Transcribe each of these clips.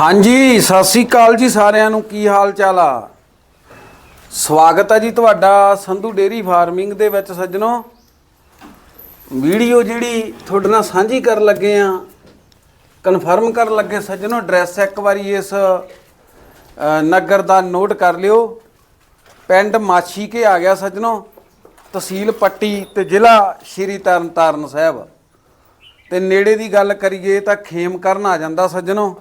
ਹਾਂਜੀ, ਸਤਿ ਸ੍ਰੀ ਅਕਾਲ ਜੀ ਸਾਰਿਆਂ ਨੂੰ। ਕੀ ਹਾਲ ਚਾਲ ਆ? ਸਵਾਗਤ ਹੈ ਜੀ ਤੁਹਾਡਾ ਸੰਧੂ ਡੇਰੀ ਫਾਰਮਿੰਗ ਦੇ ਵਿੱਚ ਸੱਜਣੋ। ਵੀਡੀਓ ਜਿਹੜੀ ਤੁਹਾਡੇ ਨਾਲ ਸਾਂਝੀ ਕਰਨ ਲੱਗੇ ਆ, ਕਨਫਰਮ ਕਰਨ ਲੱਗੇ ਸੱਜਣੋ, ਐਡਰੈਸ ਇੱਕ ਵਾਰੀ ਇਸ ਨਗਰ ਦਾ ਨੋਟ ਕਰ ਲਿਓ। ਪਿੰਡ ਮਾਛੀ ਕੇ ਆ ਗਿਆ ਸੱਜਣੋ, ਤਹਿਸੀਲ ਪੱਟੀ ਤੇ ਜ਼ਿਲ੍ਹਾ ਸ਼੍ਰੀ ਤਰਨਤਾਰਨ ਸਾਹਿਬ। ਤੇ ਨੇੜੇ ਦੀ ਗੱਲ ਕਰੀਏ ਤਾਂ ਖੇਮ ਕਰਨ ਆ ਜਾਂਦਾ ਸੱਜਣੋ।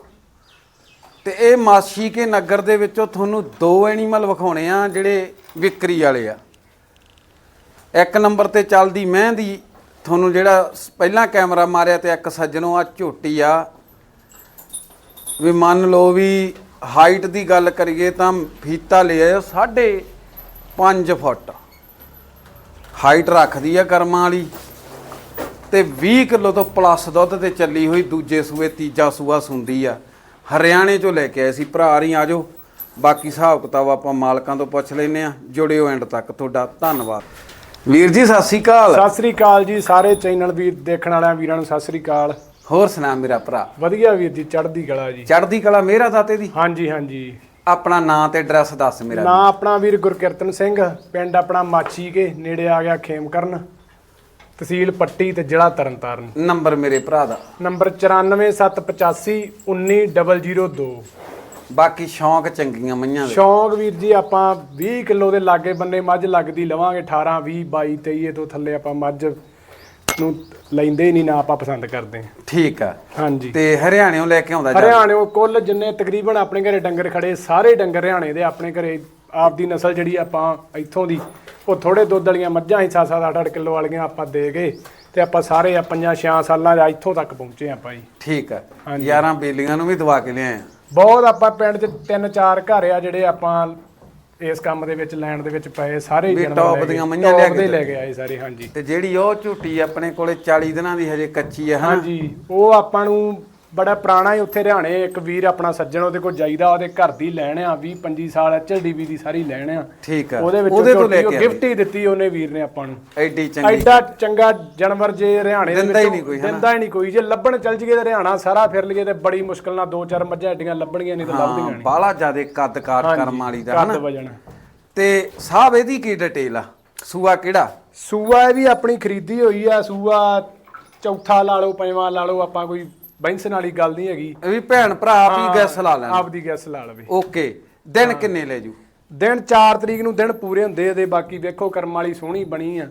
ਤੇ ਇਹ ਮਾਸੀ ਕੇ ਨਗਰ ਦੇ ਵਿੱਚੋਂ ਤੁਹਾਨੂੰ ਦੋ ਐਨੀਮਲ ਵਿਖਾਉਣੇ ਆ, ਜਿਹੜੇ ਵਿਕਰੀ ਵਾਲੇ ਆ। ਇੱਕ ਨੰਬਰ ਤੇ ਚੱਲਦੀ ਮਹਿੰਦੀ, ਤੁਹਾਨੂੰ ਜਿਹੜਾ ਪਹਿਲਾਂ ਕੈਮਰਾ ਮਾਰਿਆ ਤੇ ਇੱਕ ਸੱਜਣੋਂ ਆ, ਝੋਟੀ ਆ। ਵੀ ਮੰਨ ਲਓ ਵੀ ਹਾਈਟ ਦੀ ਗੱਲ ਕਰੀਏ ਤਾਂ ਫੀਤਾ ਲਿਆ ਸਾਢੇ 5 ਫੁੱਟ। ਹਾਈਟ ਰੱਖਦੀ ਆ ਕਰਮਾਂ ਵਾਲੀ। ਤੇ 20 ਕਿਲੋ ਤੋਂ ਪਲੱਸ ਦੁੱਧ ਤੇ ਚੱਲੀ ਹੋਈ ਦੂਜੇ ਸੂਏ, ਤੀਜਾ ਸੂਆ ਸੁੰਦੀ ਆ। ਹਰਿਆਣੇ ਚੋਂ ਲੈ ਕੇ ਆਏ ਸੀ ਭਰਾ ਰੀ ਆਜੋ ਬਾਕੀ ਹਿਸਾਬ ਕਿਤਾਬ ਆਪਾਂ ਮਾਲਕਾਂ ਤੋਂ ਪੁੱਛ ਲੈਨੇ ਆ ਜੁੜਿਓ ਐਂਡ ਤੱਕ। ਤੁਹਾਡਾ ਧੰਨਵਾਦ। ਵੀਰ ਜੀ ਸਤਿ ਸ੍ਰੀ ਅਕਾਲ। ਸਤਿ ਸ੍ਰੀ ਅਕਾਲ ਜੀ ਸਾਰੇ ਚੈਨਲ ਵੀਰ ਦੇਖਣ ਵਾਲਿਆਂ ਵੀਰਾਂ ਨੂੰ ਸਤਿ ਸ੍ਰੀ ਅਕਾਲ। ਹੋਰ ਸੁਣਾ ਮੇਰਾ ਭਰਾ। ਵਧੀਆ ਵੀਰ ਜੀ ਚੜ੍ਹਦੀ ਕਲਾ ਜੀ। ਚੜ੍ਹਦੀ ਕਲਾ ਮੇਰਾ ਦਾਤੇ ਦੀ? ਹਾਂਜੀ ਹਾਂਜੀ। ਆਪਣਾ ਨਾਂ ਤੇ ਐਡਰੈਸ ਦੱਸ ਮੇਰਾ ਨਾਂ ਆਪਣਾ ਵੀਰ ਗੁਰਕਿਰਤਨ ਸਿੰਘ ਪਿੰਡ ਆਪਣਾ ਮਾਛੀ ਕੇ ਨੇੜੇ ਆ ਗਿਆ ਖੇਮਕਰਨ। ਤਹਿਸੀਲ ਪੱਟੀ ਤੇ ਜ਼ਿਲ੍ਹਾ ਤਰਨਤਾਰਨ। ਨੰਬਰ ਮੇਰੇ ਭਰਾ ਦਾ। ਨੰਬਰ 9478519002 ਬਾਕੀ ਸ਼ੌਂਕ ਚੰਗੀਆਂ ਮਈਆਂ ਦੇ। ਸ਼ੌਂਕ ਵੀਰ ਜੀ ਆਪਾਂ 20 ਕਿਲੋ ਦੇ ਲਾਗੇ ਬੰਨੇ ਮੱਝ ਲੱਗਦੀ ਲਵਾਂਗੇ 18 20 22 23 ਤੋਂ ਥੱਲੇ ਆਪਾਂ ਮੱਝ ਨੂੰ ਲੈਂਦੇ ਨਹੀਂ ਨਾ ਆਪਾਂ ਪਸੰਦ ਕਰਦੇ। ਠੀਕ ਆ। ਹਾਂਜੀ। ਤੇ ਹਰਿਆਣਿਓਂ ਲੈ ਕੇ ਆਉਂਦਾ ਜਾ? ਹਰਿਆਣਿਓਂ ਕੁੱਲ ਜਿੰਨੇ ਤਕਰੀਬਨ ਆਪਣੇ ਘਰੇ ਡੰਗਰ ਖੜੇ ਸਾਰੇ ਡੰਗਰ ਹਰਿਆਣੇ ਦੇ ਆਪਣੇ ਘਰੇ ਆਪਦੀ ਨਸਲ ਜਿਹੜੀ ਆਪਾਂ ਇੱਥੋਂ ਦੀ ਉਹ ਥੋੜੇ ਦੁੱਧ ਵਾਲੀਆਂ ਮੱਝਾਂ ਹੀ 7-7 8-8 ਕਿਲੋ ਵਾਲੀਆਂ ਆਪਾਂ ਦੇ ਗਏ ਤੇ ਆਪਾਂ ਸਾਰੇ ਆ ਪੰਜਾਂ ਛਿਆਂ ਸਾਲਾਂ ਦਾ ਇੱਥੋਂ ਤੱਕ ਪਹੁੰਚੇ ਆਪਾਂ ਜੀ ਠੀਕ ਆ ਹਾਂਜੀ। 11 ਬੇਲੀਆਂ ਨੂੰ ਵੀ ਦਵਾ ਕੇ ਲਿਆਏ ਆ। ਬਹੁਤ ਆਪਾਂ ਪਿੰਡ 'ਚ ਤਿੰਨ ਚਾਰ ਘਰ ਆ ਜਿਹੜੇ ਆਪਾਂ ਇਸ ਕੰਮ ਦੇ ਵਿੱਚ ਲੈਣ ਦੇ ਵਿੱਚ ਪਏ ਸਾਰੇ ਲੈ ਗਏ। ਦੀਆਂ ਮੱਝਾਂ ਲਿਆ ਕੇ ਲੈ ਕੇ ਆਏ ਸਾਰੇ ਹਾਂਜੀ। ਤੇ ਜਿਹੜੀ ਉਹ ਝੂਟੀ ਆਪਣੇ ਕੋਲੇ 40 ਦਿਨਾਂ ਦੀ ਹਜੇ ਕੱਚੀ ਹੈ ਹਨਾ? ਹਾਂਜੀ ਉਹ ਆਪਾਂ ਨੂੰ ਬੜਾ ਪੁਰਾਣਾ ਹੀ ਉੱਥੇ ਹਰਿਆਣੇ ਇੱਕ ਵੀਰ ਆਪਣਾ ਸੱਜਣ ਉਹਦੇ ਕੋਲ ਜਾਈਦਾ ਉਹਦੇ ਘਰ ਦੀ ਲੈਣ ਆ 20 25 ਸਾਲ ਐਚਡੀਬੀ ਦੀ ਸਾਰੀ ਲੈਣ ਆ। ਠੀਕ ਆ। ਉਹਦੇ ਵਿੱਚ ਉਹਦੇ ਤੋਂ ਲੈ ਕੇ ਗਿਫਟ ਹੀ ਦਿੱਤੀ ਉਹਨੇ ਵੀਰ ਨੇ ਆਪਾਂ ਨੂੰ। ਐਡੀ ਚੰਗੀ। ਐਡਾ ਚੰਗਾ ਜਾਨਵਰ ਜੇ ਹਰਿਆਣੇ ਦੇ ਦਿੰਦਾ ਹੀ ਵਿੱਚੋਂ ਨਹੀਂ ਕੋਈ, ਹਨਾ? ਦਿੰਦਾ ਹੀ ਨਹੀਂ ਕੋਈ। ਜੇ ਲੱਭਣ ਚੱਲ ਜੀਏ ਤੇ ਹਰਿਆਣਾ ਸਾਰਾ ਫਿਰ ਲਈਏ ਤੇ ਬੜੀ ਮੁਸ਼ਕਲ ਨਾਲ ਦੋ ਚਾਰ ਮੱਝਾਂ ਐਡੀਆਂ ਲੱਭਣਗੀਆਂ ਨਹੀਂ ਤਾਂ ਲੱਭਦੀਆਂ ਨਹੀਂ। ਬਾਲਾ ਜਿਆਦੇ ਕੱਦ ਕਾਟ ਕਰਮ ਵਾਲੀ ਦਾ ਕੱਦ ਵਜਣ। ਤੇ ਸਾਹਿਬ ਇਹਦੀ ਕੀ ਡਿਟੇਲ ਆ? ਸੂਆ ਕਿਹੜਾ? ਸੂਆ ਇਹ ਵੀ ਆਪਣੀ ਖਰੀਦੀ ਹੋਈ ਆ ਸੂਆ ਚੌਥਾ ਲਾ ਲਓ ਪੰਜਵਾਂ ਲਾ ਲਓ ਆਪਾਂ ਕੋਈ ਬੈਂਸਨ ਵਾਲੀ ਗੱਲ ਨਹੀਂ ਹੈਗੀ। ਵੀ ਭੈਣ ਭਰਾ ਆਪ ਹੀ ਗੈਸ ਲਾ ਲੈਣ। ਆਪਦੀ ਗੈਸ ਲਾ ਲਵੇ। ਓਕੇ ਦਿਨ ਕਿੰਨੇ ਲੈ ਜੂ? ਦਿਨ 4 ਤਰੀਕ ਨੂੰ ਦਿਨ ਪੂਰੇ ਹੁੰਦੇ ਇਹਦੇ ਬਾਕੀ ਵੇਖੋ ਕਰਮ ਵਾਲੀ ਸੋਹਣੀ ਬਣੀ ਆ।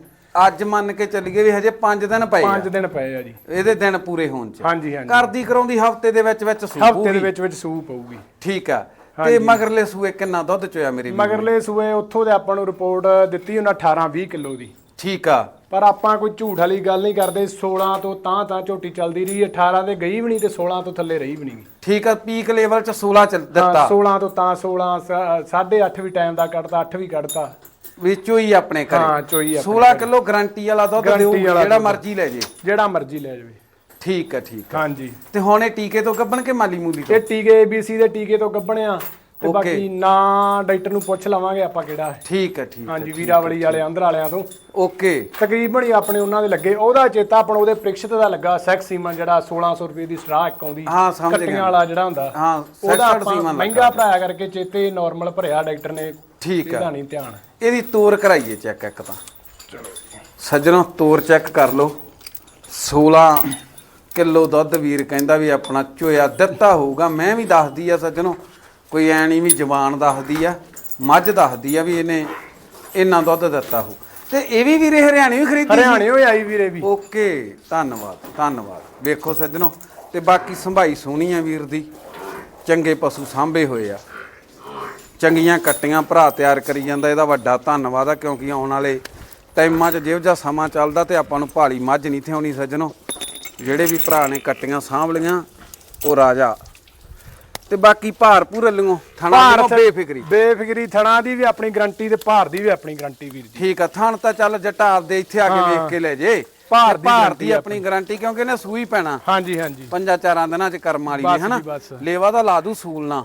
ਅੱਜ ਮੰਨ ਕੇ ਚੱਲੀਏ ਵੀ ਹਜੇ 5 ਦਿਨ ਪਏ ਆ। 5 ਦਿਨ ਪਏ ਆ ਜੀ। ਇਹਦੇ ਦਿਨ ਪੂਰੇ ਹੋਣ ਚ। ਹਾਂਜੀ ਹਾਂਜੀ। ਕਰਦੀ ਕਰਾਉਂਦੀ ਹਫ਼ਤੇ ਦੇ ਵਿੱਚ ਵਿੱਚ ਸੂ ਹਫ਼ਤੇ ਦੇ ਵਿੱਚ ਵਿੱਚ ਸੂਪ ਪਊਗੀ। ਠੀਕ ਆ। ਤੇ ਮਗਰਲੇ ਸੂਏ ਕਿੰਨਾ ਦੁੱਧ ਚੋਇਆ ਮੇਰੀ? ਮਗਰਲੇ ਸੂਏ ਉੱਥੋਂ ਦੇ ਆਪਾਂ ਨੂੰ ਰਿਪੋਰਟ ਦਿੱਤੀ ਉਹਨਾਂ 18 20 ਕਿਲੋ ਦੀ। ਠੀਕ ਆ। ਪਰ ਆਪਾਂ ਕੋਈ ਝੂਠ ਵਾਲੀ ਗੱਲ ਨਹੀਂ ਕਰਦੇ 16 ਤੋਂ ਤਾਂ ਤਾਂ ਝੋਟੀ ਚੱਲਦੀ ਰਹੀ 18 ਤੇ ਗਈ ਵੀ ਨਹੀਂ ਤੇ 16 ਤੋਂ ਥੱਲੇ ਰਹੀ ਵੀ ਨਹੀਂ। ਠੀਕ ਆ ਪੀਕ ਲੈਵਲ ਚ 16 ਚ ਦਿੱਤਾ। 16 ਤੋਂ ਤਾਂ 16 8.5 ਵੀ ਟਾਈਮ ਦਾ ਕੱਢਤਾ 8 ਵੀ ਕੱਢਤਾ। ਵਿੱਚੋਂ ਹੀ ਆਪਣੇ ਘਰੇ। ਹਾਂ ਚੋਈ ਆ 16 ਕਿਲੋ ਗਾਰੰਟੀ ਵਾਲਾ ਦੁੱਧ ਦਿਓ ਜਿਹੜਾ। ਮਰਜ਼ੀ ਲੈ ਜੇ। ਜਿਹੜਾ ਮਰਜ਼ੀ ਲੈ ਜਾਵੇ। ਠੀਕ ਆ ਠੀਕ ਆ। ਹਾਂਜੀ। ਤੇ ਹੁਣ ਇਹ ਟੀਕੇ ਤੋਂ ਗੱਬਣ ਕੇ ਮਾਲੀ ਮੂਲੀ ਤੋਂ? ਇਹ ਟੀਕੇ ABC ਦੇ ਟੀਕੇ ਤੋਂ ਗੱਭਣਿਆ ਤੇ. ਬਾਕੀ ਨਾ ਡਾਕਟਰ ਨੂੰ ਪੁੱਛ ਲਵਾਂਗੇ ਆਪਾਂ ਕਿਹੜਾ ਹੈ। ਠੀਕ ਆ ਠੀਕ ਆ ਹਾਂਜੀ ਵੀਰਾਵਲੀ ਵਾਲੇ ਅੰਦਰ ਵਾਲਿਆਂ ਤੋਂ। ਓਕੇ ਤਕਰੀਬਨ ਹੀ ਆਪਣੇ ਉਹਨਾਂ ਦੇ ਲੱਗੇ। ਉਹਦਾ ਚੇਤਾ ਆਪਣਾ ਉਹਦੇ ਪ੍ਰਿਕਸ਼ਤ ਦਾ ਲੱਗਾ ਸੈਕਸ ਸੀਮਨ ਜਿਹੜਾ 1600 ਰੁਪਏ ਦੀ ਸਟਰਾ ਇੱਕ ਆਉਂਦੀ। ਹਾਂ ਸਮਝ ਕੱਟੀਆਂ ਗਿਆ। ਵਾਲਾ ਜਿਹੜਾ ਹੁੰਦਾ। ਹਾਂ ਉਹਦਾ ਆਪਾਂ ਮਹਿੰਗਾ ਭਰਾਇਆ ਕਰਕੇ ਚੇਤੇ ਨਾਰਮਲ ਭਰਿਆ ਡਾਕਟਰ ਨੇ। ਠੀਕ ਆ ਇਹਦਾ ਨਹੀਂ ਧਿਆਨ। ਇਹਦੀ ਤੋਰ ਕਰਾਈਏ ਚੈੱਕ ਇੱਕ ਤਾਂ। ਸੱਜਣੋ ਤੋਰ ਚੈੱਕ ਕਰ ਲਓ। 16 ਕਿਲੋ ਦੁੱਧ ਵੀਰ ਕਹਿੰਦਾ ਵੀ ਆਪਣਾ ਚੋਇਆ ਦਿੱਤਾ ਹੋਊਗਾ। ਮੈਂ ਵੀ ਦੱਸਦੀ ਆ ਸੱਜਣੋ ਕੋਈ ਐ ਨਹੀਂ ਵੀ ਜ਼ਬਾਨ ਦੱਸਦੀ ਆ ਮੱਝ ਦੱਸਦੀ ਆ ਵੀ ਇਹਨੇ ਇੰਨਾ ਦੁੱਧ ਦਿੱਤਾ ਹੋ ਤੇ ਇਹ ਵੀ ਵੀਰੇ ਹਰਿਆਣੇ ਵੀ ਖਰੀਦੀ ਸੀ? ਹਰਿਆਣੇ ਹੋਏ ਆਈ ਵੀਰੇ ਵੀ। ਓਕੇ ਧੰਨਵਾਦ ਧੰਨਵਾਦ। ਵੇਖੋ ਸੱਜਣੋ ਤੇ ਬਾਕੀ ਸੰਭਾਈ ਸੋਹਣੀ ਆ ਵੀਰ ਦੀ। ਚੰਗੇ ਪਸ਼ੂ ਸਾਂਭੇ ਹੋਏ ਆ। ਚੰਗੀਆਂ ਕੱਟੀਆਂ ਭਰਾ ਤਿਆਰ ਕਰੀ ਜਾਂਦਾ ਇਹਦਾ ਵੱਡਾ ਧੰਨਵਾਦ ਆ ਕਿਉਂਕਿ ਆਉਣ ਵਾਲੇ ਟਾਈਮਾਂ 'ਚ ਜਿਹੋ ਜਿਹਾ ਸਮਾਂ ਚੱਲਦਾ ਤੇ ਆਪਾਂ ਨੂੰ ਭਾਲੀ ਮੱਝ ਨਹੀਂ ਥਿਆਉਣੀ ਸੱਜਣੋ। ਜਿਹੜੇ ਵੀ ਭਰਾ ਨੇ ਕੱਟੀਆਂ ਸਾਂਭ ਲਈਆਂ ਉਹ ਰਾਜਾ ਤੇ ਬਾਕੀ ਭਾਰ ਪੂਰੇ ਲਿਓ ਥਣਾ ਭਾਰਤ ਬੇਫਿਕਰੀ। ਬੇਫਿਕਰੀ ਥਣਾ ਦੀ ਵੀ ਆਪਣੀ ਗਰੰਟੀ ਤੇ ਭਾਰ ਦੀ ਵੀ ਆਪਣੀ ਗਰੰਟੀ ਵੀਰ ਜੀ। ਠੀਕ ਆ ਥਣ ਤਾਂ ਚੱਲ ਜਟਾ ਆਪਦੇ ਇੱਥੇ ਆ ਕੇ ਵੇਖ ਕੇ ਲੈ ਜੇ। ਭਾਰ ਦੀ ਭਾਰ ਦੀ ਆਪਣੀ ਗਾਰੰਟੀ ਕਿਉਂਕਿ ਇਹਨੇ ਸੂਈ ਪੈਣਾ। ਹਾਂਜੀ ਹਾਂਜੀ। ਪੰਜਾਂ ਚਾਰਾਂ ਦਿਨਾਂ ਚ ਕਰਮ ਵਾਲੀ ਨੇ ਹਨਾ। ਲੇਵਾ ਦਾ ਲਾ ਦੂ ਸੂਲਣਾ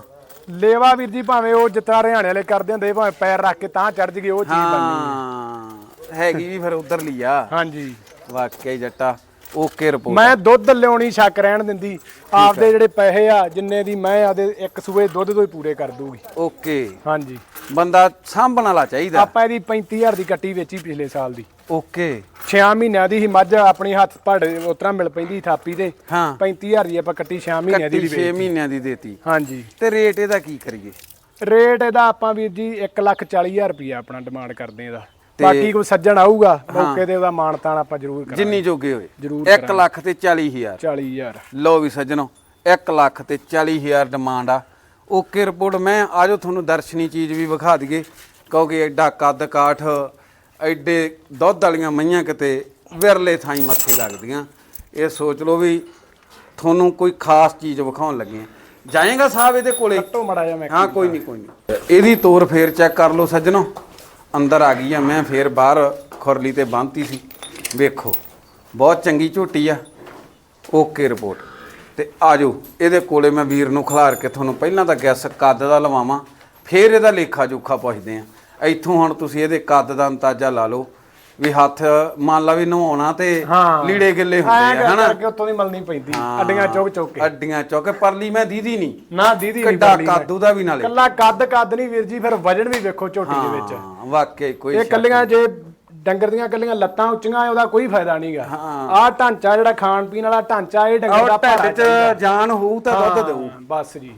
ਲੇਵਾ ਵੀਰ ਜੀ ਭਾਵੇਂ ਉਹ ਜਿੱਤਾ ਹਰਿਆਣੇ ਵਾਲੇ ਕਰਦੇ ਹੁੰਦੇ ਭਾਵੇਂ ਪੈਰ ਰੱਖ ਕੇ ਤਾਂ ਚੜ ਜਗੇ ਉਹ ਚੀਜ਼ ਬਣਨੀ ਹਾਂ। ਹੈਗੀ ਵੀ ਫਿਰ ਉਧਰ ਲਈ ਆ। ਹਾਂਜੀ। ਵਾਕਈ ਜੱਟਾ। ਓਕੇ ਰਿਪੋਰਟ ਮੈਂ ਦੁੱਧ ਲਿਆਉਣੀ ਸ਼ੱਕ ਰਹਿਣ ਦਿੰਦੀ। ਆਪਦੇ ਜਿਹੜੇ ਪੈਸੇ ਆ ਜਿੰਨੇ ਦੀ ਮੈਂ ਆਦੇ ਇੱਕ ਸੂਏ ਦੁੱਧ ਤੋਂ ਹੀ ਪੂਰੇ ਕਰ ਦੂਗੀ। ਓਕੇ ਹਾਂਜੀ। ਬੰਦਾ ਸਾਂਭਣ ਵਾਲਾ ਚਾਹੀਦਾ। ਆਪਾਂ ਇਹਦੀ 35000 ਦੀ ਕੱਟੀ ਵੇਚੀ ਪਿਛਲੇ ਸਾਲ ਦੀ। ਓਕੇ 6 ਮਹੀਨਿਆਂ ਦੀ ਹੀ ਮੱਝ ਆਪਣੀ ਹੱਥ ਭੜ ਉਤਰਾ ਮਿਲ ਪੈਂਦੀ ਥਾਪੀ ਤੇ। ਹਾਂ। 35000 ਦੀ ਆਪਾਂ ਕੱਟੀ 6 ਮਹੀਨਿਆਂ ਦੀ ਕੱਟੀ ਵੀ 6 ਵੇਚੀ। ਮਹੀਨਿਆਂ ਦੀ ਦੇਤੀ। ਹਾਂਜੀ। ਤੇ ਰੇਟ ਇਹਦਾ ਕੀ ਕਰੀਏ? ਰੇਟ ਇਹਦਾ ਆਪਾਂ ਵੀਰ ਜੀ 140000 ਰੁਪਇਆ ਆਪਣਾ ਡਿਮਾਂਡ ਕਰਦੇ ਇਹਦਾ। ਬਾਕੀ ਕੋਈ ਸੱਜਣ ਆਊਗਾ ਮੌਕੇ ਤੇ ਉਹਦਾ ਮਾਣ ਤਾਣ ਆਪਾਂ ਜ਼ਰੂਰ ਕਰਾਂਗੇ। ਜਿੰਨੀ ਜੋਗੇ ਹੋਏ ਜ਼ਰੂਰ 1 ਲੱਖ ਤੇ 40000 40000 ਲੋ ਵੀ ਸੱਜਣੋ 1 ਲੱਖ ਤੇ 40000 ਡਿਮਾਂਡ ਆ। ਓਕੇ ਰਿਪੋਰਟ ਮੈਂ ਆਜੋ ਤੁਹਾਨੂੰ ਦਰਸ਼ਨੀ ਚੀਜ਼ ਵੀ ਵਿਖਾ ਦਈਏ। ਕਿਉਂਕਿ ਐਡਾ ਕੱਦ ਕਾਠ ਐਡੇ ਦੁੱਧ ਵਾਲੀਆਂ ਮਈਆਂ ਕਿਤੇ ਵਿਰਲੇ ਥਾਈ ਮੱਥੇ ਲੱਗਦੀਆਂ। ਇਹ ਸੋਚ ਲਓ ਵੀ ਤੁਹਾਨੂੰ ਕੋਈ ਖਾਸ ਚੀਜ਼ ਵਿਖਾਉਣ ਲੱਗੇ ਆ। ਜਾਏਗਾ ਸਾਹਿਬ ਇਹਦੇ ਕੋਲੇ? ਕੱਟੋ ਮੜਾ ਜਾ ਮੈਂ ਹਾਂ ਕੋਈ ਨਹੀਂ ਕੋਈ ਨਹੀਂ। ਇਹਦੀ ਤੋਰ ਫੇਰ ਚੈੱਕ ਕਰ ਲਓ ਸੱਜਣੋ। ਅੰਦਰ ਆ ਗਈ ਆ, ਮੈਂ ਫੇਰ ਬਾਹਰ ਖੁਰਲੀ ਤੇ ਬੰਨਤੀ ਸੀ। ਵੇਖੋ, ਬਹੁਤ ਚੰਗੀ ਝੋਟੀ ਆ। Okay report. ਤੇ ਆਜੋ, ਇਹਦੇ ਕੋਲੇ ਮੈਂ ਵੀਰ ਨੂੰ ਖਿਲਾਰ ਕੇ ਤੁਹਾਨੂੰ ਪਹਿਲਾਂ ਤਾਂ ਗੈਸ ਕੱਦ ਦਾ ਲਵਾਵਾਂ। ਫੇਰ ਇਹਦਾ ਲੇਖਾ ਜੋਖਾ ਪੁੱਛਦੇ ਆ। ਇੱਥੋਂ ਹੁਣ ਤੁਸੀਂ ਇਹਦੇ ਕੱਦ ਦਾ ਅੰਦਾਜ਼ਾ ਲਾ ਲਓ। ਵੀ ਹੱਥ ਮੰਨ ਲਾ ਵੀ ਨਵਾਉਣਾ ਤੇ ਹਾਂ। ਲੀੜੇ ਗਿੱਲੇ ਹੁੰਦੇ ਆ ਹਨਾ? ਕਰਕੇ ਉੱਤੋਂ ਦੀ ਮਲਣੀ ਪੈਂਦੀ ਅੱਡੀਆਂ ਚੁੱਕ ਚੁੱਕ ਕੇ। ਅੱਡੀਆਂ ਚੌਕੇ ਪਰਲੀ ਮੈਂ ਦੀਦੀ ਨਹੀਂ। ਨਾ ਦੀਦੀ ਨਹੀਂ ਕੱਡਾ ਮੈਂ। ਕੱਦੂ ਦਾ ਵੀ ਨਾਲੇ। ਕੱਲਾ ਕੱਦ ਕੱਦ ਨਹੀਂ ਵੀਰ ਜੀ ਫਿਰ ਵਜਨ ਵੀ ਵੇਖੋ ਝੋਟੀ ਦੇ ਵਿੱਚ। ਹਾਂ ਵਾਕਈ ਕੋਈ ਇਹ ਕੱਲੀਆਂ ਜੇ ਡੰਗਰ ਦੀਆਂ ਕੱਲੀਆਂ ਲੱਤਾਂ ਉੱਚੀਆਂ ਉਹਦਾ ਕੋਈ ਫਾਇਦਾ ਨਹੀਂਗਾ ਆਹ ਢਾਂਚਾ ਜਿਹੜਾ ਖਾਣ ਪੀਣ ਵਾਲਾ ਢਾਂਚਾ ਇਹ ਡੰਗਰ ਦਾ ਔਰ ਭਾਰਾ ਢਿੱਡ 'ਚ ਜਾਨ ਹੋਊ ਤਾਂ ਦੁੱਧ ਦੇਊ। ਬਸ ਜੀ।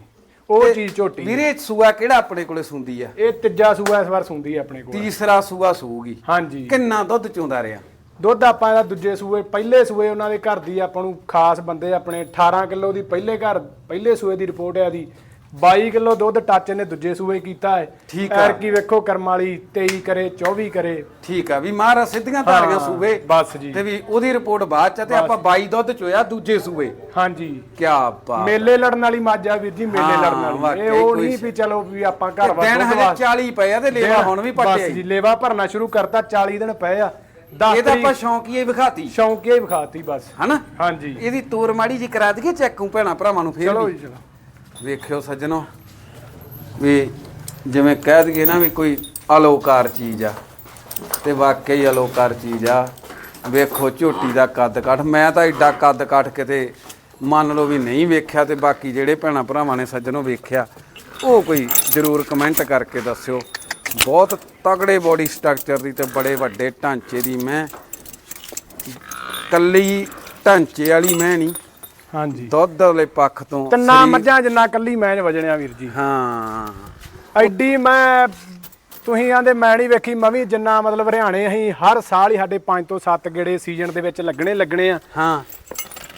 ਉਹ ਚੀਜ਼ ਝੋਟੀ ਵੀਰੇ ਸੂਆ ਕਿਹੜਾ ਆਪਣੇ ਕੋਲੇ ਸੁੰਦੀ ਆ? ਇਹ ਤੀਜਾ ਸੂਆ ਇਸ ਵਾਰ ਸੁੰਦੀ ਹੈ ਆਪਣੇ ਕੋਲ। ਤੀਸਰਾ ਸੂਆ ਸੂਗੀ। ਹਾਂਜੀ। ਕਿੰਨਾ ਦੁੱਧ ਚੋਂਦਾ ਰਿਹਾ? ਦੁੱਧ ਆਪਾਂ ਇਹਦਾ ਦੂਜੇ ਸੂਏ ਪਹਿਲੇ ਸੂਏ ਉਹਨਾਂ ਦੇ ਘਰ ਦੀ ਆਪਾਂ ਨੂੰ ਖਾਸ ਬੰਦੇ ਆਪਣੇ 18 ਕਿਲੋ ਦੀ ਪਹਿਲੇ ਘਰ ਪਹਿਲੇ ਸੂਏ ਦੀ ਰਿਪੋਰਟ ਹੈ ਦੀ 22 ਕਿਲੋ ਦੁੱਧ ਟੱਚ ਨੇ ਦੂਜੇ ਸੂਏ ਕੀਤਾ ਹੈ। ਠੀਕ ਆ। ਕੀ ਵੇਖੋ ਕਰਮ ਵਾਲੀ 23 ਕਰੇ 24 ਕਰੇ। ਠੀਕ ਆ ਵੀ ਮਹਾਰਾਜ ਸਿੱਧੀਆਂ ਧਾਰੀਆਂ ਸੂਵੇ ਬਸ ਜੀ। ਤੇ ਵੀ ਉਹਦੀ ਰਿਪੋਰਟ ਬਾਅਦ ਚ ਆ ਤੇ ਆਪਾਂ 22 ਦੁੱਧ ਚੋਇਆ ਦੂਜੇ ਸੂਏ। ਹਾਂਜੀ। ਕੀ ਬਾਤ। ਮੇਲੇ ਲੜਨ ਵਾਲੀ ਮੱਝ ਆ ਵੀਰ ਜੀ ਮੇਲੇ ਹਾਂ, ਲੜਨ ਵਾਲੀ। ਵਾਕਈ ਇਹ ਉਹ ਕੋਈ ਨਹੀਂ ਵੀ ਚਲੋ ਵੀ ਆਪਾਂ ਘਰ ਦਿਨ ਹਜੇ 40 ਪਏ ਆ ਤੇ ਲੇਵਾ ਹੁਣ ਵੀ ਬਸ ਪੱਟਿਆ ਜੀ। ਲੇਵਾ ਭਰਨਾ ਸ਼ੁਰੂ ਕਰਤਾ 40 ਦਿਨ ਪਏ ਆ। 10 ਇਹ ਤਾਂ ਆਪਾਂ ਸ਼ੌਂਕੀਏ ਵਿਖਾਤੀ। ਸ਼ੌਂਕੀਆ ਹੀ ਵਿਖਾਤੀ ਬਸ। ਹਨਾ? ਹਾਂਜੀ। ਇਹਦੀ ਤੋਰ ਮਾੜੀ ਜੀ ਕਰਾ ਦਈਏ ਚੈੱਕ ਭੈਣਾ ਭਰਾਵਾਂ ਨੂੰ ਫੇਰ ਚਲੋ ਵੀ। ਜੀ ਚਲੋ। ਵੇਖਿਓ ਸੱਜਣੋ ਵੀ ਜਿਵੇਂ ਕਹਿ ਦਈਏ ਨਾ ਵੀ ਕੋਈ ਅਲੋਕਾਰ ਚੀਜ਼ ਆ ਤੇ ਵਾਕਈ ਅਲੋਕਾਰ ਚੀਜ਼ ਆ। ਵੇਖੋ ਝੋਟੀ ਦਾ ਕੱਦ ਕੱਠ। ਮੈਂ ਤਾਂ ਐਡਾ ਕੱਦ ਕਾਠ ਕਿਤੇ ਮੰਨ ਲਓ ਵੀ ਨਹੀਂ ਵੇਖਿਆ ਤੇ ਬਾਕੀ ਜਿਹੜੇ ਭੈਣਾ ਭਰਾਵਾਂ ਨੇ ਸੱਜਣੋ ਵੇਖਿਆ, ਉਹ ਕੋਈ ਜ਼ਰੂਰ ਕਮੈਂਟ ਕਰਕੇ ਦੱਸਿਓ। ਬਹੁਤ ਤਗੜੇ ਬੋਡੀ ਸਟਰਕਚਰ ਦੀ ਤੇ ਬੜੇ ਵੱਡੇ ਢਾਂਚੇ ਦੀ ਮੈਂ, ਕੱਲੀ ਢਾਂਚੇ ਵਾਲੀ ਮੈਂ ਨਹੀਂ। ਹਾਂਜੀ। ਦੁੱਧ ਵਾਲੇ ਪੱਖ ਤੋਂ ਤਿੰਨਾਂ ਮੱਝਾਂ ਜਿੰਨਾ ਕੱਲੀ ਮੈਂ ਵਜਣਿਆ ਵੀਰ ਜੀ। ਹਾਂ। ਐਡੀ ਮੈਂ ਤੁਸੀਂ ਆਂਦੇ ਮੈਂ ਨਹੀਂ ਵੇਖੀ ਮੈਂ ਵੀ ਜਿੰਨਾ ਮਤਲਬ ਹਰਿਆਣੇ ਅਸੀਂ ਹਰ ਸਾਲ ਹੀ ਸਾਡੇ 5 ਤੋਂ 7 ਗੇੜੇ ਸੀਜ਼ਨ ਦੇ ਵਿੱਚ ਲੱਗਣੇ ਲੱਗਣੇ ਆ। ਹਾਂ।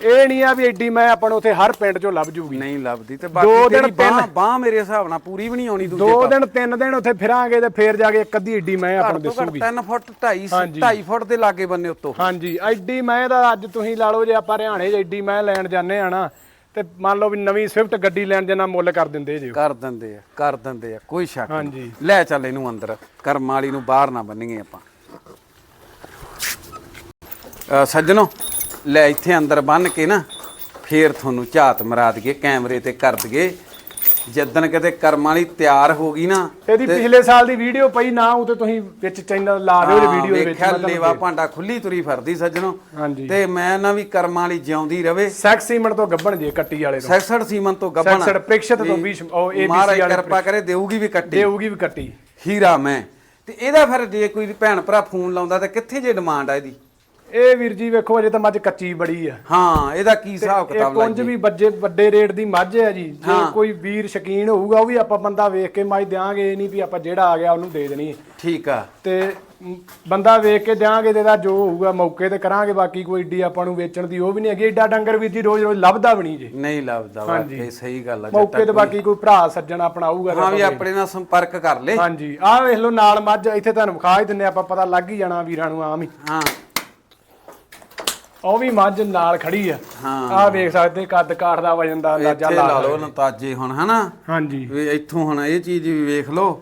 ਇਹ ਨਹੀਂ ਆ ਵੀ ਐਡੀ ਮੈਂ ਆਪਾਂ ਨੂੰ ਉੱਥੇ ਹਰ ਪਿੰਡ ਚੋਂ ਲੱਭ ਜੂਗੀ। ਨਹੀਂ ਲੱਭਦੀ ਤੇ ਦੋ ਬਾਕੀ ਦਿਨ ਤੇਰੀ ਬਾਹ ਤਿੰਨ- ਬਾਹ ਮੇਰੇ ਹਿਸਾਬ ਨਾਲ ਪੂਰੀ ਵੀ ਨਹੀਂ ਆਉਣੀ ਦੂਜੇ ਦੋ ਦਿਨ ਤਿੰਨ ਦਿਨ ਉੱਥੇ ਫਿਰਾਂਗੇ ਤੇ ਫੇਰ ਜਾ ਕੇ ਇੱਕ ਅੱਧੀ ਐਡੀ ਮੈਂ ਆਪਾਂ ਨੂੰ ਘੱਟ ਤੋਂ ਘੱਟ ਦਿਸੂਗੀ। 3 ਫੁੱਟ 2.5 ਹਾਂਜੀ। 2.5 ਫੁੱਟ ਦੇ ਲਾਗੇ ਬੰਨੇ ਉੱਤੋਂ। ਹਾਂਜੀ ਐਡੀ ਮੈਂ ਦਾ ਅੱਜ ਤੁਸੀਂ ਲਾ ਲਓ ਜੇ ਆਪਾਂ ਹਰਿਆਣੇ 'ਚ ਐਡੀ ਮੈਂ ਲੈਣ ਜਾਂਦੇ ਆ ਨਾ ਤੇ ਮੰਨ ਲਓ ਵੀ ਨਵੀਂ ਸਵਿਫਟ ਗੱਡੀ ਲੈਣ ਜਿੰਨਾ ਮੁੱਲ ਕਰ ਦਿੰਦੇ ਜੀ ਕਰ ਦਿੰਦੇ ਆ ਕਰ ਦਿੰਦੇ ਆ ਕੋਈ ਸ਼ੱਕ ਨਹੀਂ। ਹਾਂਜੀ। ਲੈ ਚੱਲ ਇਹਨੂੰ ਅੰਦਰ ਕਰਮ ਵਾਲੀ ਨੂੰ ਬਾਹਰ ਨਾ ਬੰਨੀਏ ਆਪਾਂ। ਅ, ਸੱਜਣੋ ਲੈ ਇੱਥੇ ਅੰਦਰ ਬੰਨ ਕੇ ਨਾ ਫੇਰ ਤੁਹਾਨੂੰ ਝਾਤ ਮਰਾ ਦਈਏ ਕੈਮਰੇ ਤੇ ਕਰ ਦਈਏ। ਜਦੋਂ ਕਿਤੇ ਕਰਮ ਵਾਲੀ ਤਿਆਰ ਹੋ ਗਈ ਨਾ ਇਹਦੀ ਪਿਛਲੇ ਸਾਲ ਦੀ ਵੀਡੀਓ ਪਈ ਨਾ ਉਹ ਤੇ ਤੁਸੀਂ ਵਿੱਚ ਚੈਨਲ ਲਾ ਦਿਓ ਜੇ ਹਾਂ, ਵੀਡੀਓ ਦੇ ਵਿੱਚ ਵੇਖਿਆ ਲੇਵਾ ਭਾਂਡਾ ਖੁੱਲੀ ਤੁਰੀ ਫਿਰਦੀ ਸੱਜਣੋ। ਤੇ ਮੈਂ ਨਾ ਵੀ ਕਰਮਾਂ ਵਾਲੀ ਜਿਉਂਦੀ ਰਵੇ। ਸੈਕਸ ਸੀਮੈਂਟ ਤੋਂ ਗੱਬਣ ਜੇ ਕੱਟੀ ਵਾਲੇ ਤੋਂ ਸੈਕਸੜ ਸੀਮਨ ਤੋਂ ਗੱਬਣਾ ਸੈਕਸੜ ਪ੍ਰਿਕਸ਼ਤ ਤੋਂ ਵੀ ਉਹ ABC ਮਹਾਰਾਜ ਵਾਲੇ ਕਿਰਪਾ ਕਰੇ ਦੇਊਗੀ ਵੀ ਕੱਟੀ। ਦੇਊਗੀ ਵੀ ਕੱਟੀ। ਹੀਰਾ ਮੈਂ। ਤੇ ਇਹਦਾ ਫਿਰ ਜੇ ਕੋਈ ਭੈਣ ਭਰਾ ਫੋਨ ਲਾਉਂਦਾ ਤਾਂ ਕਿੱਥੇ ਜੇ ਡਿਮਾਂਡ ਆ ਇਹਦੀ? ਇਹ ਵੀਰ ਜੀ ਵੇਖੋ ਅਜੇ ਤਾਂ ਮੱਝ ਕੱਚੀ ਬੜੀ ਆ। ਹਾਂ ਇਹਦਾ ਕੀ ਹਿਸਾਬ ਕਿਤਾਬ ਕੁੰਜ ਲੱਗੇ ਵੀ ਵੱਜੇ ਵੱਡੇ ਰੇਟ ਦੀ ਮੱਝ ਹੈ ਜੀ। ਜੇ। ਕੋਈ ਵੀਰ ਸ਼ਕੀਨ ਹੋਊਗਾ ਉਹ ਵੀ ਆਪਾਂ ਬੰਦਾ ਵੇਖ ਕੇ ਮੱਝ ਇਹ ਨਹੀਂ ਵੀ ਆਪਾਂ ਜਿਹੜਾ ਆ ਗਿਆ ਉਹਨੂੰ ਦੇ ਦੇਣੀ ਠੀਕ ਆ। ਤੇ ਬੰਦਾ ਵੇਖ ਕੇ ਦਿਆਂਗੇ ਤੇ ਇਹਦਾ ਜੋ ਹੋਊਗਾ ਮੌਕੇ ਤੇ ਕਰਾਂਗੇ ਬਾਕੀ ਕੋਈ ਏਡੀ ਆਪਾਂ ਨੂੰ ਵੇਚਣ ਦੀ ਉਹ ਵੀ ਨਹੀਂ ਹੈਗੀ। ਏਡਾ ਡੰਗਰ ਵੀਰ ਜੀ ਰੋਜ਼ ਰੋਜ਼ ਲੱਭਦਾ ਵੀ ਨਹੀਂ ਜੇ। ਨਹੀਂ ਲੱਭਦਾ ਵਾਕਈ ਸਹੀ ਗੱਲ ਆ ਮੌਕੇ ਤੇ ਬਾਕੀ ਕੋਈ ਭਰਾ ਸੱਜਣ ਆਪਣਾ ਆਊਗਾ ਹਾਂ ਵੀ ਆਪਣੇ ਨਾਲ ਸੰਪਰਕ ਕਰ ਲੈ। ਹਾਂਜੀ। ਆਹ ਵੇਖ ਲਓ ਨਾਲ ਮੱਝ ਇੱਥੇ ਤੁਹਾਨੂੰ ਵਿਖਾ ਹੀ ਦਿੰਨੇ ਆਪਾਂ ਪਤਾ ਲੱਗ ਹੀ ਜਾਣਾ ਵੀਰਾਂ ਨੂੰ ਆਮ ਹੀ। ਹਾਂ। ਉਹ ਵੀ ਮੱਝ ਨਾਲ ਖੜੀ ਆ। ਹਾਂ। ਆਹ ਵੇਖ ਸਕਦੇ ਕੱਦ ਕਾਠ ਦਾ ਵਜਨ ਦਾ ਅੰਦਾਜ਼ਾ ਇੱਥੇ ਲਾ ਲਾ ਲਓ ਨਤਾਜੇ ਹੁਣ ਹਨਾ? ਹਾਂਜੀ। ਵੀ ਇੱਥੋਂ ਹੁਣ ਇਹ ਚੀਜ਼ ਵੀ ਵੇਖ ਲਓ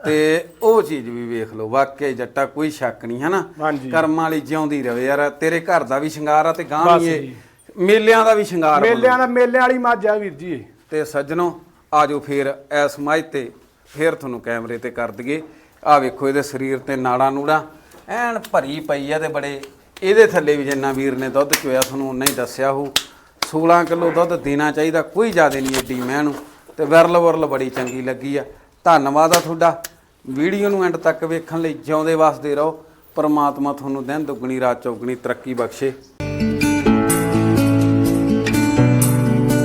ਤੇ ਉਹ ਚੀਜ਼ ਵੀ ਵੇਖ ਲਓ। ਵਾਕਿਆ ਹੀ ਜੱਟਾ ਕੋਈ ਸ਼ੱਕ ਨਹੀਂ ਹਨਾ? ਹਾਂਜੀ। ਕਰਮਾਂ ਵਾਲੀ ਜਿਉਂਦੀ ਰਵੇ ਯਾਰ ਤੇਰੇ ਘਰ ਦਾ ਵੀ ਸ਼ਿੰਗਾਰ ਆ ਤੇ ਗਾਂ ਬਸ ਵੀ ਜੀ। ਇਹ ਮੇਲਿਆਂ ਦਾ ਵੀ ਸ਼ਿੰਗਾਰ ਬਣੂ। ਮੇਲਿਆਂ ਦਾ ਮੇਲਿਆਂ ਵਾਲੀ ਮੱਝ ਆ ਵੀਰ ਜੀ। ਇਹ। ਤੇ ਸੱਜਣੋ ਆਜੋ ਫੇਰ ਐਸ ਮੱਝ ਤੇ ਫੇਰ ਤੁਹਾਨੂੰ ਕੈਮਰੇ ਤੇ ਕਰ ਦਈਏ। ਆ ਵੇਖੋ ਇਹਦੇ ਸਰੀਰ ਤੇ ਨਾੜਾਂ ਨੂੜਾਂ ਐਨ ਭਰੀ ਪਈ ਆ ਤੇ ਬੜੇ ਇਹਦੇ ਥੱਲੇ ਵੀ ਜਿੰਨਾ ਵੀਰ ਨੇ ਦੁੱਧ ਚੋਇਆ, ਤੁਹਾਨੂੰ ਉਨਾ ਹੀ ਦੱਸਿਆ ਹੋ 16 ਕਿਲੋ ਦੁੱਧ ਦੇਣਾ ਚਾਹੀਦਾ, ਕੋਈ ਜ਼ਿਆਦਾ ਨਹੀਂ ਏਡੀ ਮੈਂ ਨੂੰ ਤੇ ਵਿਰਲ ਵਰਲ ਬੜੀ ਚੰਗੀ ਲੱਗੀ ਆ। ਧੰਨਵਾਦ ਆ ਤੁਹਾਡਾ। ਵੀਡੀਓ ਨੂੰ ਐਂਡ ਤੱਕ ਵੇਖਣ ਲਈ ਜਿਉਂਦੇ ਵਸਦੇ ਰਹੋ। ਪਰਮਾਤਮਾ ਤੁਹਾਨੂੰ ਦਿਨ ਦੁੱਗਣੀ, ਰਾਤ ਚੌਗਣੀ ਤਰੱਕੀ ਬਖਸ਼ੇ।